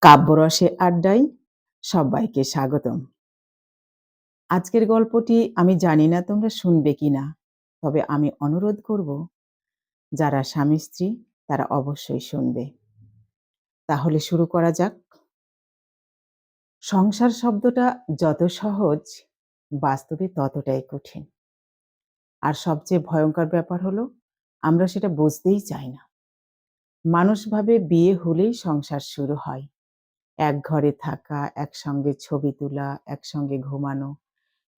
কাব্যরসে আড্ডায় সবাইকে স্বাগতম। আজকের গল্পটি আমি জানি না তোমরা শুনবে কিনা। তবে আমি অনুরোধ করব, যারা স্বামী-স্ত্রী তারা অবশ্যই শুনবে। তাহলে শুরু করা যাক। সংসার শব্দটা যত সহজ, বাস্তবে ততটাই কঠিন। আর সবচেয়ে ভয়ঙ্কর ব্যাপার হলো, আমরা সেটা বুঝতেই চাই না। মানুষভাবে বিয়ে হলেই সংসার শুরু হয়। এক ঘরে থাকা, একসঙ্গে ছবি তোলা, একসঙ্গে ঘুমানো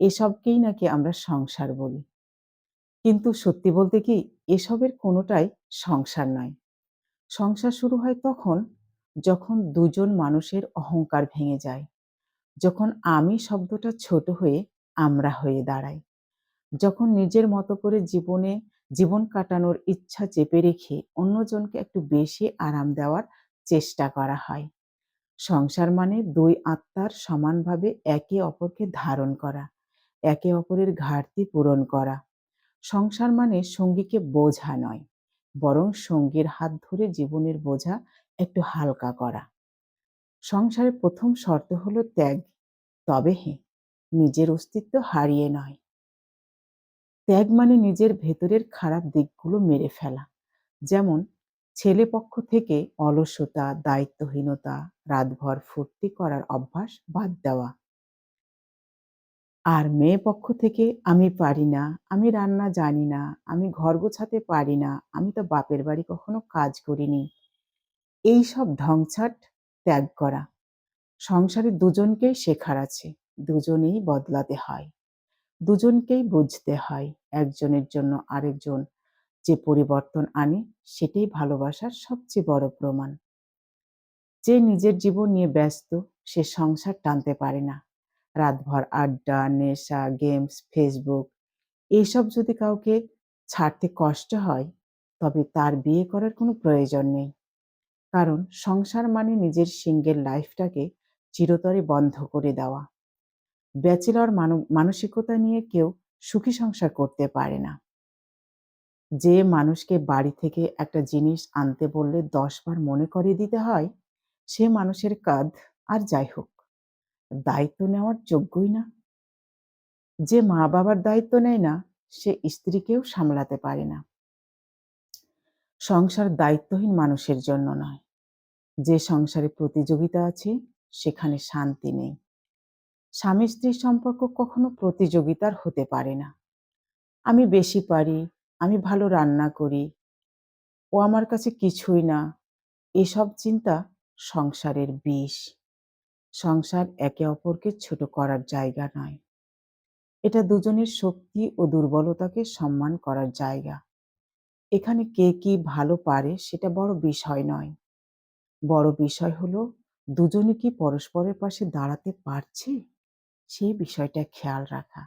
এসবকেই নাকি আমরা সংসার বলি। কিন্তু সত্যি বলতে কি এসবের কোনোটাই সংসার নয়। সংসার শুরু হয় তখন যখন দুজন মানুষের অহংকার ভেঙে যায়। যখন আমি শব্দটা ছোট হয়ে আমরা হয়ে দাঁড়াই। যখন নিজের মতো করে জীবনে জীবন কাটানোর ইচ্ছা চেপে রেখে অন্যজনকে একটু বেশি আরাম দেওয়ার চেষ্টা করা হয়। সংসার মানে দুই আত্মার সমানভাবে একে অপরকে ধারণ করা, একে অপরের ঘাটতি পূরণ করা। সংসার মানে সঙ্গীকে বোঝা নয়, বরং সঙ্গীর হাত ধরে জীবনের বোঝা একটু হালকা করা। সংসারের প্রথম শর্ত হলো ত্যাগ, তবে হ্যাঁ, নিজের অস্তিত্ব হারিয়ে নয়। ত্যাগ মানে নিজের ভেতরের খারাপ দিকগুলো মেরে ফেলা। যেমন ছেলে পক্ষ থেকে অলসতা, দায়িত্বহীনতা, রাতভর ফুর্তি করার অভ্যাস বাদ দেওয়া। আর মেয়ে পক্ষ থেকে আমি পারি না, আমি রান্না জানি না, আমি ঘর গোছাতে পারি না, আমি তো বাপের বাড়ি কখনো কাজ করিনি। এই সব ঢংছাট ত্যাগ করা। সংসারে দুজনকেই শেখার আছে, দুজনেই বদলাতে হয়। দুজনকেই বুঝতে হয় একজনের জন্য আরেকজন যে পরিবর্তন আনে, সেটাই ভালোবাসার সবচেয়ে বড় প্রমাণ। যে নিজের জীবন নিয়ে ব্যস্ত, সে সংসার টানতে পারে না। রাতভর আড্ডা, নেশা গেমস ফেসবুক এইসব যদি কাউকে ছাড়তে কষ্ট হয়, তবে তার বিয়ে করার কোনো প্রয়োজন নেই। কারণ সংসার মানে নিজের সিঙ্গেল লাইফটাকে চিরতরে বন্ধ করে দেওয়া। ব্যাচেলর মানসিকতা নিয়ে কেউ সুখী সংসার করতে পারে না। যে মানুষকে বাড়ি থেকে একটা জিনিস আনতে বললে দশবার মনে করিয়ে দিতে হয়, সে মানুষের কাঁধ আর যাই হোক, দায়িত্ব নেওয়ার যোগ্যই না। যে মা বাবার দায়িত্ব নেয় না, সে স্ত্রীকেও সামলাতে পারে না। সংসার দায়িত্বহীন মানুষের জন্য নয়। যে সংসারে প্রতিযোগিতা আছে, সেখানে শান্তি নেই। স্বামী স্ত্রীর সম্পর্ক কখনো প্রতিযোগিতার হতে পারে না। আমি বেশি পারি আমি ভালো রান্না করি। ও আমার কাছে কিছুই না। এসব চিন্তা সংসারের বিষ। সংসার একে অপরকে ছোট করার জায়গা নয়। এটা দুজনের শক্তি ও দুর্বলতাকে সম্মান করার জায়গা। এখানে কে কি ভালো পারে সেটা বড় বিষয় নয়। বড় বিষয় হলো, দুজনে কি পরস্পরের পাশে দাঁড়াতে পারছে? সেই বিষয়টা খেয়াল রাখা।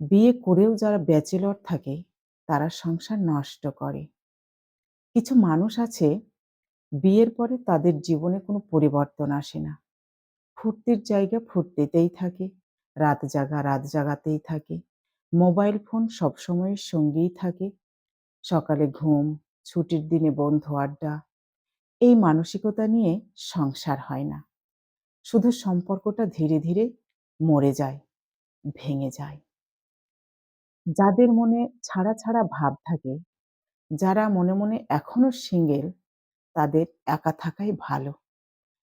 বিয়ে করেও যারা ব্যাচেলর থাকে তারা সংসার নষ্ট করে। কিছু মানুষ আছে, বিয়ের পরে তাদের জীবনে কোনো পরিবর্তন আসে না। ফুর্তির জায়গা ফুর্তিতেই থাকে, রাত জাগা রাত জাগাতেই থাকে। মোবাইল ফোন সবসময় সঙ্গেই থাকে। সকালে ঘুম, ছুটির দিনে বন্ধু আড্ডা। এই মানসিকতা নিয়ে সংসার হয় না। শুধু সম্পর্কটা ধীরে ধীরে মরে যায়, ভেঙে যায়। যাদের মনে ছাড়া ছাড়া ভাব থাকে, যারা মনে মনে এখনও সিঙ্গেল তাদের একা থাকাই ভালো।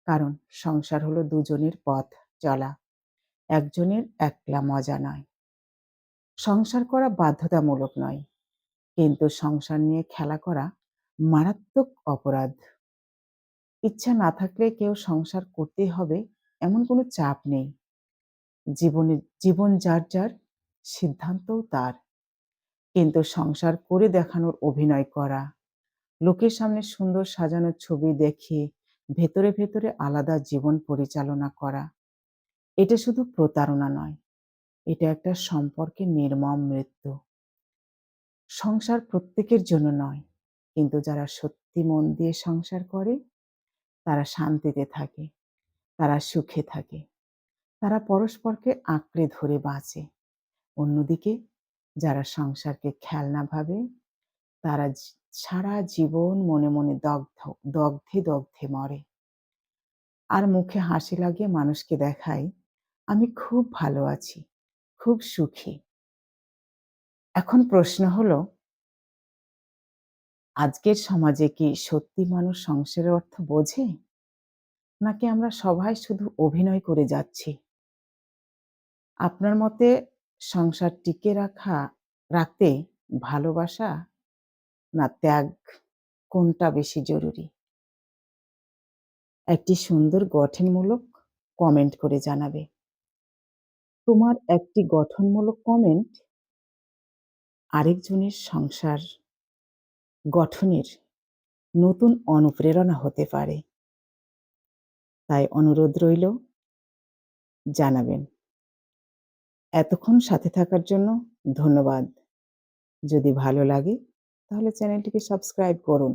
কারণ সংসার হলো দুজনের পথ চলা, একজনের একলা মজা নয়। সংসার করা বাধ্যতামূলক নয়, কিন্তু সংসার নিয়ে খেলা করা মারাত্মক অপরাধ। ইচ্ছা না থাকলে কেউ সংসার করতেই হবে, এমন কোনো চাপ নেই। জীবনে, জীবন যার যার সিদ্ধান্তও তার। কিন্তু সংসার করে দেখানোর অভিনয় করা, লোকের সামনে সুন্দর সাজানো ছবি দেখে ভেতরে ভেতরে আলাদা জীবন পরিচালনা করা, এটা শুধু প্রতারণা নয়, এটা একটা সম্পর্কে নির্মম মৃত্যু। সংসার প্রত্যেকের জন্য নয়, কিন্তু যারা সত্যি মন দিয়ে সংসার করে, তারা শান্তিতে থাকে, তারা সুখে থাকে, তারা পরস্পরকে আঁকড়ে ধরে বাঁচে। অন্যদিকে যারা সংসারকে খেলনা ভাবে তারা সারা জীবন মনে মনে দগ্ধ দগ্ধে দগ্ধে মরে আর মুখে হাসি লাগিয়ে মানুষকে দেখায় আমি খুব ভালো আছি, খুব সুখী। এখন প্রশ্ন হলো আজকের সমাজে কি সত্যি মানুষ সংসারের অর্থ বোঝে? নাকি আমরা সবাই শুধু অভিনয় করে যাচ্ছি? আপনার মতে সংসার টিকে রাখা, রাখতে ভালোবাসা না ত্যাগ কোনটা বেশি জরুরি? একটি সুন্দর গঠনমূলক কমেন্ট করে জানাবে। তোমার একটি গঠনমূলক কমেন্ট আরেকজনের সংসার গঠনের নতুন অনুপ্রেরণা হতে পারে। তাই অনুরোধ রইল, জানাবেন। এতক্ষণ সাথে থাকার জন্য ধন্যবাদ। যদি ভালো লাগে তাহলে চ্যানেলটিকে সাবস্ক্রাইব করুন।